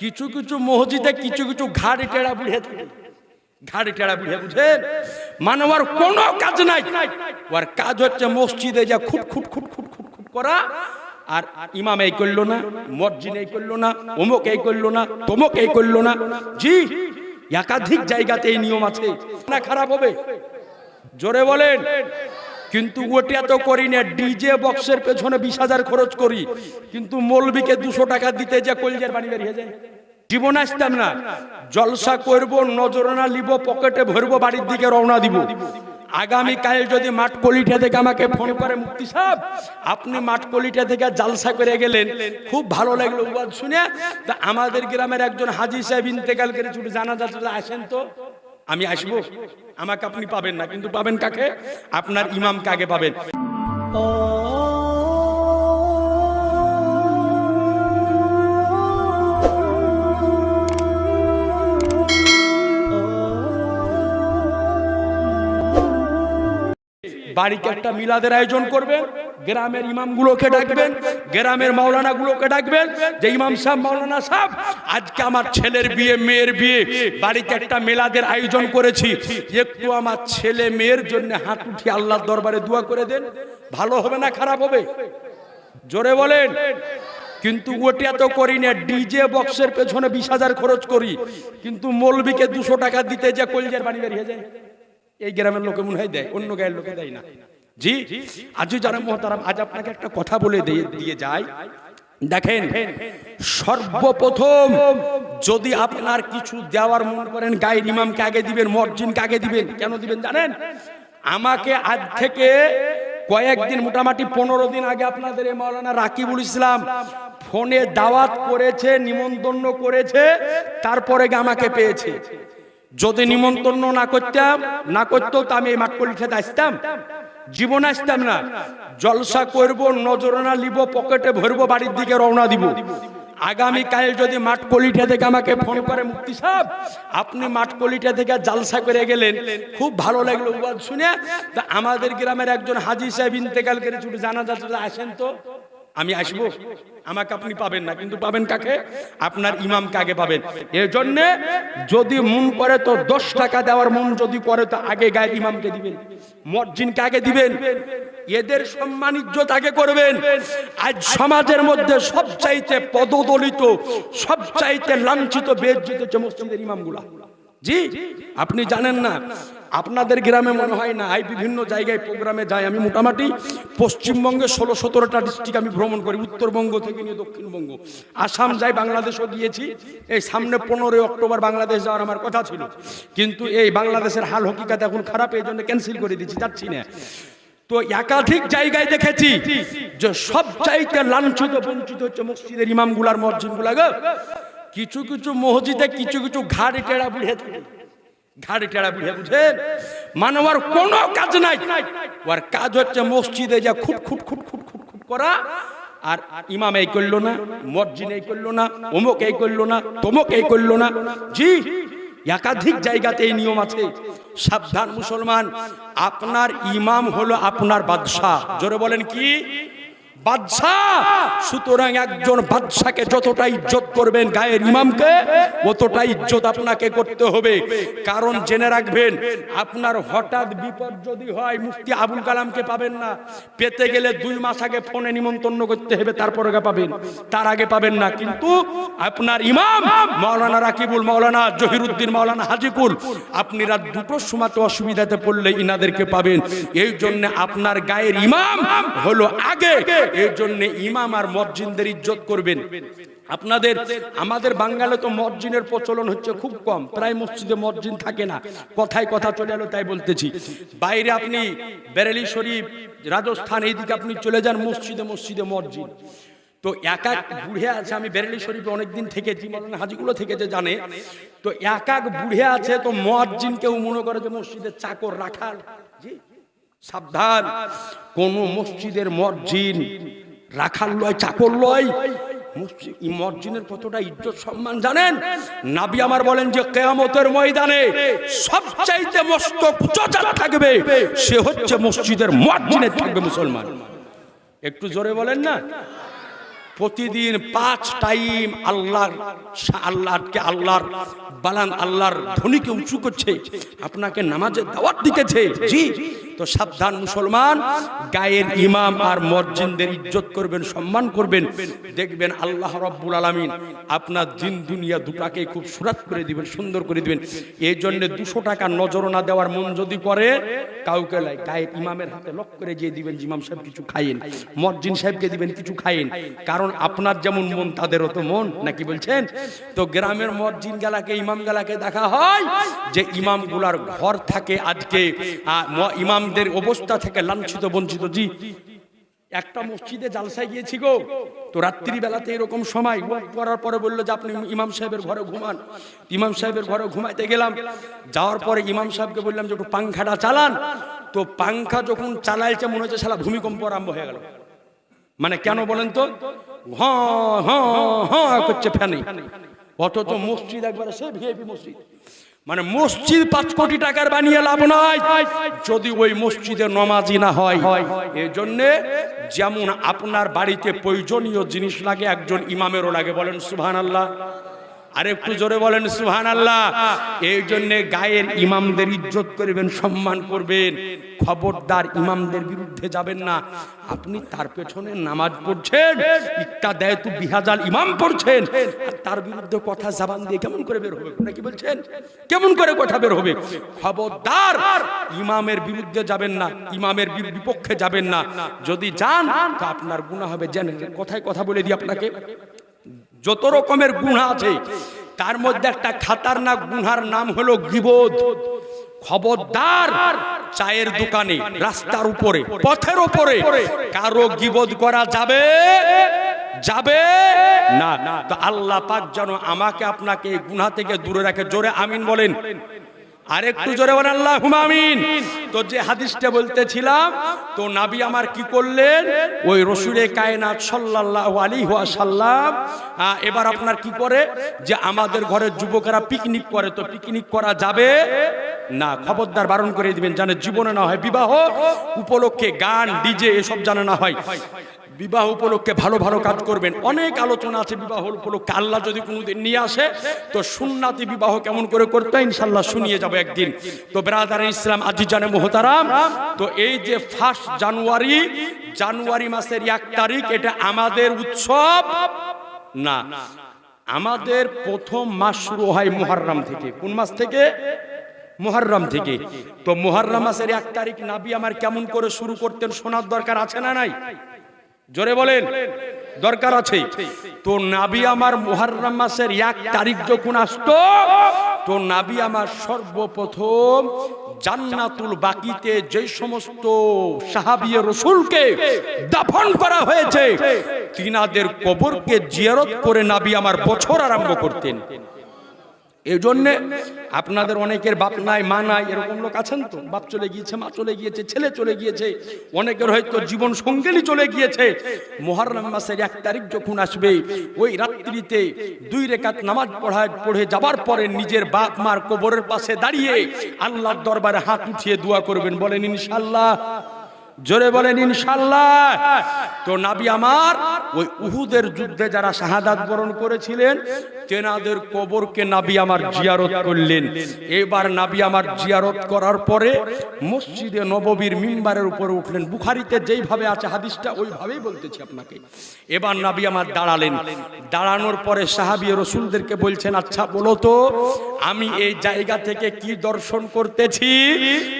কিছু কিছু মসজিদে কিছু কিছু ঘাড়ি টেড়া বুড়ে থাকে ঘাড়ি টেড়া বুড়ে বুঝেন মানে ওর কোনো কাজ নাই। ওর কাজ হচ্ছে মসজিদে যা খুট খুট খুট খুট খুট খুট করা, আর ইমাম এই করল না মসজিদ এই করল না অমুক এই করল না তমুক এই করল না। জি, একাধিক জায়গাতে এই নিয়ম আছে। না খারাপ হবে। জোরে বলেন। কিন্তু ওটা তো করি না ডিজে বক্সের পেছনে বিশ হাজার খরচ করি। কিন্তু মৌলবিকে দুশো টাকা দিতে যে কলজের বাড়ি বেরিয়ে যায়। জীবন আসতাম না। জলসা করব নজরানা লিব পকেটে ভরবো, বাড়ির দিকে রওনা দিব। আগামী কাল যদি মাঠ কলিটা থেকে আমাকে ফোন করে, মুক্তি সাহেব, আপনি মাঠ কলিটা থেকে জালসা করে গেলেন। খুব ভালো লাগল শুনে। তা আমাদের গ্রামের একজন হাজি সাহেব ইন্তেকাল করে ছুটে জানা যাচ্ছে আসেন তো। আমি আসব? আমাকে আপনি পাবেন না, কিন্তু পাবেন কাকে? আপনার ইমাম কাকে পাবেন? বাড়িতে একটা মিলাদের আয়োজন করবেন, গ্রামের ইমামগুলোকে ডাকবেন, গ্রামের মাওলানা গুলোকে ডাকবেন, যে ইমাম সাহেব, মাওলানা সাহেব আজকে আমার ছেলের বিয়ে, মেয়ের বিয়ে। বাড়িতে একটা মেলাদের আয়োজন করেছি। একটু আমার ছেলে, মেয়ের জন্য হাত উঠিয়ে আল্লাহর দরবারে দোয়া করে দেন। ভালো হবে না খারাপ হবে? জোরে বলেন। কিন্তু ওটা তো করি না, ডিজে বক্সের পেছনে বিশ হাজার খরচ করি। কিন্তু মৌলবিকে দুশো টাকা দিতে যে কলজের বাড়ি বেরিয়ে যায়। এই গ্রামের লোকে মনে হয় দেয়, অন্য গায়ের লোকে দেয় না। জি আজ যারা মহতারাম, আজ আপনাকে একটা কথা বলে দিয়ে দিয়ে যায় দেখেন, সর্বপ্রথম যদি আপনার কিছু দেওয়ার মন করেন, গায়ের ইমামকে আগে দিবেন মর্জিনকে আগে দিবেন, কেন দিবেন জানেন? আমাকে আজ থেকে কয়েকদিন, মোটামুটি পনেরো দিন আগে আপনাদের এই মাওলানা রাকিবুল ইসলাম ফোনে দাওয়াত করেছে, নিমন্ত্রণ করেছে, তারপরে আমাকে পেয়েছে। যদি নিমন্ত্রণ না করতাম, না করতো তো আমি এই মাঠ পরীক্ষাতে আসতাম। জীবন আসতাম না। জলসা করব নজরানা লিব পকেটে ভরবো, বাড়ির দিকে রওনা দিব। আগামীকাল যদি মাঠ কলিটা থেকে আমাকে ফোন করে মুক্তি সাহেব, আপনি মাঠ কলিটা থেকে জালসা করে গেলেন। খুব ভালো লাগল শুনে। তা আমাদের গ্রামের একজন হাজি সাহেব ইন্তেকাল করে ছুটে জানা যাচ্ছে আসেন তো। আমি আসব? আমাকে আপনি পাবেন না, কিন্তু পাবেন কাকে? আপনার ইমামকে আগে পাবেন? এর জন্য যদি মন করে তো দশ টাকা দেওয়ার মন যদি করে, তো আগে গায়ে ইমামকে দিবেন। মসজিদকে কাকে দিবেন? এদের সম্মান ইজ্জত আগে করবেন। আজ সমাজের মধ্যে সবচাইতে পদদলিত, সবচাইতে লাঞ্ছিত, বেজ্জিত হচ্ছে মসজিদের ইমামগুলা। জি? আপনি জানেন না আপনাদের গ্রামে মনে হয় না এই বিভিন্ন জায়গায় প্রোগ্রামে যাই আমি মোটামুটি পশ্চিমবঙ্গে ষোলো সতেরোটা ডিস্ট্রিক্ট আমি ভ্রমণ করি, উত্তরবঙ্গ থেকে নিয়ে দক্ষিণবঙ্গ। আসাম যাই বাংলাদেশও গিয়েছি, এই সামনে পনেরোই অক্টোবর বাংলাদেশ যাওয়ার আমার কথা ছিল। কিন্তু এই বাংলাদেশের হাল হকিকাত এখন খারাপ, এই জন্য ক্যান্সেল করে দিচ্ছি যাচ্ছি না। তো একাধিক জায়গায় দেখেছি যে সব চাইতে লাঞ্ছিত, বঞ্চিত হচ্ছে মসজিদের ইমামগুলার মসজিদগুলা গো। কিছু কিছু মসজিদে কিছু কিছু ঘাড়ি টেড়া বুড়ে থাকে। ঘাড়ি টেড়া বুড়ে বুঝেন মানে ওর কোনো কাজ নাই। ওর কাজ হচ্ছে মসজিদে যা খুট খুট খুট খুট খুট খুট করা। আর ইমাম এই করল না মসজিদ এই করল না অমুক এই করল না তমুক এই করল না। জি, একাধিক জায়গাতে এই নিয়ম আছে। সাবধান মুসলমান, আপনার ইমাম হলো আপনার বাদশাহ। জোরে বলেন কি? বাদশাহ। সুতরাং একজন বাদশাকে যতটা ইজ্জত করবেন গায়ের ইমামকে অতটা ইজ্জত আপনাকে করতে হবে। কারণ জেনে রাখবেন, আপনার হঠাৎ বিপদ যদি হয়, মুফতি আবুল কালামকে পাবেন না। পেতে গেলে দুই মাস আগে ফোনে নিমন্ত্রণ করতে হবে, তারপরে পাবেন। তার আগে পাবেন না। কিন্তু আপনার ইমাম, মাওলানা রাকিবুল, মাওলানা জহিরুদ্দিন, মাওলানা হাজিকুল আপনি রাত দুটোর সময় অসুবিধাতে পড়লে ইনাদেরকে পাবেন। এই জন্য আপনার গায়ের ইমাম হলো আগে। এই জন্য ইমাম আর মসজিদদের ইজ্জত করবেন। আপনাদের, আমাদের বাঙ্গালে তো মসজিদের প্রচলন হচ্ছে খুব কম, প্রায় মসজিদে মসজিদ থাকে না। কথায় কথা চলে এলো তাই বলতেছি। বাইরে আপনি বেরেলি শরীফ, রাজস্থান, এইদিকে আপনি চলে যান মসজিদে মসজিদে মসজিদ। তো এক এক বুড়ে আছে, আমি বেরেলি শরীফে অনেকদিন থেকেছি, মৌলানা হাজিগুলো থেকে যে জানে। তো এক এক বুড়ে আছে, তো মসজিদ কেউ মনে করে যে মসজিদের চাকর রাখাল। জি। সাবধান। কোন মসজিদের মসজিদ রাখার লয়, চাকর লয় মসজিদের কতটা ইজ্জত সম্মান জানেন? নাবি আমার বলেন যে কেয়ামতের ময়দানে সবচাইতে মস্ত উচ্চজাত থাকবে, সে হচ্ছে মসজিদের মসজিদে থাকবে মুসলমান। একটু জোরে বলেন না? প্রতিদিন পাঁচ টাইম আল্লাহর আল্লাহকে, আল্লাহর বালান আল্লাহর ধ্বনিকে উঁচু করছে, আপনাকে নামাজের দাওয়াত দিতেছে। জি, তো সাবধান মুসলমান, গায়ের ইমাম আর মসজিদদের ইজ্জত করবেন, সম্মান করবেন। দেখবেন আল্লাহ রব্বুল আলামিন আপনার দিন দুনিয়া দুটাকে খুব সুরাত করে দিবেন, সুন্দর করে দিবেন। এই জন্য দুশো টাকা নজর না দেওয়ার মন যদি করে, কাউকে গায়ের ইমামের হাতে লক করে দিয়ে দিবেন, ইমাম সাহেব কিছু খাইয়েন, মসজিদ সাহেবকে দিবেন, কিছু খাইয়েন। কারণ আপনার যেমন মন, তাদেরও তো মন। নাকি বলছেন? তো গ্রামের মসজিদ গেলাকে, ইমাম গেলাকে দেখা হয় যে ইমামগুলার ঘর থাকে আজকে ইমামদের অবস্থা থেকে লাঞ্ছিত, বঞ্চিত। জি, একটা মসজিদে জালসায় গিয়েছি গো। তো রাত্রি বেলাতে এরকম সময় করার পরে বলল যে, আপনি ইমাম সাহেবের ঘরে ঘুমান। ইমাম সাহেবের ঘরে ঘুমাইতে গেলাম। যাওয়ার পরে ইমাম সাহেবকে বললাম যে, একটু পাংখাটা চালান। তো পাংখা যখন চালাইছে, মনে হচ্ছে সালা ভূমিকম্প আরম্ভ হয়ে গেল। মানে কেন বলেন তো? হচ্ছে ফ্যানি হ্যাঁ করছে ফ্যানে অথচ মসজিদ একবারে সে ভিআইপি মসজিদ। মানে মসজিদ পাঁচ কোটি টাকার বানিয়ে লাভ নয় যদি ওই মসজিদে নমাজি না হয় এই জন্যে যেমন আপনার বাড়িতে প্রয়োজনীয় জিনিস লাগে, একজন ইমামেরও লাগে, বলেন সুভান আল্লাহ আর একটু জোরে বলেন সুহান আল্লাহ এই জন্য গায়ের ইমামদের ইজ্জত করবেন, সম্মান করবেন। খবরদার ইমামদের বিরুদ্ধে যাবেন না। আপনি তার পেছনে নামাজ পড়ছেন ইত্যা দেয় তু বিহাজাল ইমাম পড়ছেন তার বিরুদ্ধে কথা জাবান দিয়ে কেমন করে বের হবে নাকি বলছেন? কেমন করে কথা বের হবে? খবরদার ইমামের বিরুদ্ধে যাবেন না, ইমামের বিপক্ষে যাবেন না। যদি যান আপনার গুনাহ হবে জানেন। কথায় কথা বলে দিই আপনাকে। যত রকমের গুণা আছে, তার মধ্যে একটা খাতারনাক গুনহার নাম হলো গিবোধ। খবরদার চায়ের দোকানে, রাস্তার উপরে, পথের উপরে কারও গিবোধ করা যাবে? যাবে? না। তো আল্লাহ পাক যেন আমাকে আপনাকে গুনাহ থেকে দূরে রাখে। জোরে আমিন বলেন। আর একটু জোরে বলেন আল্লাহ আমিন। তো যে হাদিসটা বলতেছিলাম তো নাবি আমার কি করলেন? ওই রসুলে কায়নাত সাল্লাল্লাহু আলাইহি ওয়াসাল্লাম আহ, এবার আপনার কি করে? যে আমাদের ঘরের যুবকেরা পিকনিক করে তো পিকনিক করা যাবে? না খবরদার বারণ করে দিবেন জানে জীবনে না হয় বিবাহ উপলক্ষে গান ডিজে এসব জানে না হয়। বিবাহ উপলক্ষে ভালো ভালো কাজ করবেন। অনেক আলোচনা আছে বিবাহ উপলক্ষে। আল্লাহ যদি কোনোদিন নিয়ে আসে, তো সুন্নাতি বিবাহ কেমন করে করতে ইনশাল্লাহ শুনিয়ে যাব একদিন। তো ব্রাদার ইসলাম আজি জানে মোহতারাম, তো এই যে ফার্স্ট জানুয়ারি জানুয়ারি মাসের এক তারিখ, এটা আমাদের উৎসব? না। আমাদের প্রথম মাস শুরু হয় মুহাররম থেকে। কোন মাস থেকে? মুহাররম থেকে। তো মুহাররম মাসের এক তারিখ নাবি আমার কেমন করে শুরু করতেন, শোনার দরকার আছে না নাই? জোরে বলেন, দরকার আছে। তো নাবি আমার মুহাররম মাসের এক তারিখ যখন আসতো তো নাবি আমার সর্বপ্রথম জান্নাতুল বাকিতে যে সমস্ত সাহাবিয়ে রসুলকে দাফন করা হয়েছে, তিনাদের কবরকে জিয়ারত করে নাবি আমার বছর আরম্ভ করতেন। এই জন্যে আপনাদের অনেকের বাপ নাই, মা নাই, এরকম লোক আছেন তো? বাপ চলে গিয়েছে, মা চলে গিয়েছে, ছেলে চলে গিয়েছে, অনেকের হয়তো জীবন সঙ্গেলি চলে গিয়েছে। মহরম মাসের এক তারিখ যখন আসবে, ওই রাত্রিতে দুই রেখাত নামাজ পড়ায় পড়ে যাবার পরে নিজের বাপ মার কবরের পাশে দাঁড়িয়ে আল্লাহর দরবারে হাত উঠিয়ে দোয়া করবেন। বলেন ইনশাল্লাহ জোরে বলেন, ইনশাল্লাহ। তো নাবি আমার, ওই উহুদের যুদ্ধে যারা শাহাদাত বরণ করেছিলেন, তেনাদের কবরকে নাবি আমার জিয়ারত করলেন। এবার নাবি আমার জিয়ারত করার পরে মসজিদে নববীর মিম্বারের উপরে উঠলেন। বুখারিতে যেইভাবে আছে, হাদিসটা ওইভাবেই বলতেছি আপনাকে। এবার নাবি আমার দাঁড়ালেন। দাঁড়ানোর পরে সাহাবি রসুলদেরকে বলছেন আচ্ছা বলো তো, আমি এই জায়গা থেকে কি দর্শন করতেছি?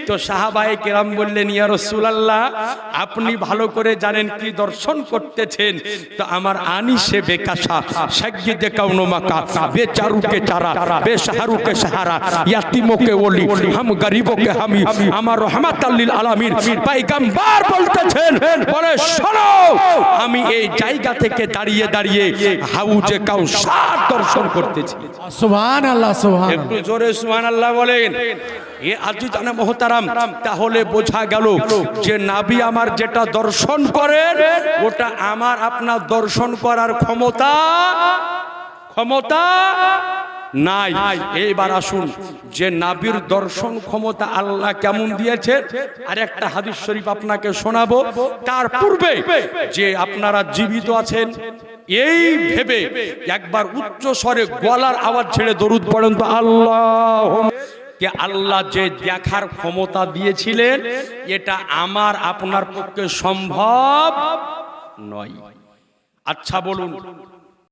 তো সাহাবায়ে কেরাম বললেন, ইয়া রসুলাল্লাহ আপনি ভালো করে জানেন কি দর্শন করতেছেন। তো আমার আনিসে বেকাশা সাজ্ঞিদে কাউনো মাকা বেচারু কে চারা বেসাহারু কে সাহারা ইয়াতিমো কে ওলি হাম গরিবো কে হামি আমার রহমাত লিল আলামিন পয়গম্বর বলতেছেন বলে শোনো আমি এই জায়গা থেকে দাঁড়িয়ে দাঁড়িয়ে হাউজে কাউসার দর্শন করতেছি। সুবহান আল্লাহ সুবহান একটু জোরে সুহান আল্লাহ বলেন। এ আজি জানে মহতারাম, তাহলে বোঝা গেল যে নাবি আমার যেটা দর্শন করেন, ওটা আমার আপনার দর্শন করার ক্ষমতা ক্ষমতা নাই। এইবার আসুন, যে নাবির দর্শন ক্ষমতা আল্লাহ কেমন দিয়েছে আর একটা হাদিস শরীফ আপনাকে শোনাবো। তার পূর্বে যে আপনারা জীবিত আছেন, এই ভেবে একবার উচ্চ স্বরে গলার আওয়াজ ছেড়ে দরুদ পড়েন তো আল্লাহ কে আল্লাহ যে দেখার ক্ষমতা দিয়েছিলেন এটা আমার আপনার পক্ষে সম্ভব নয়। আচ্ছা বলুন।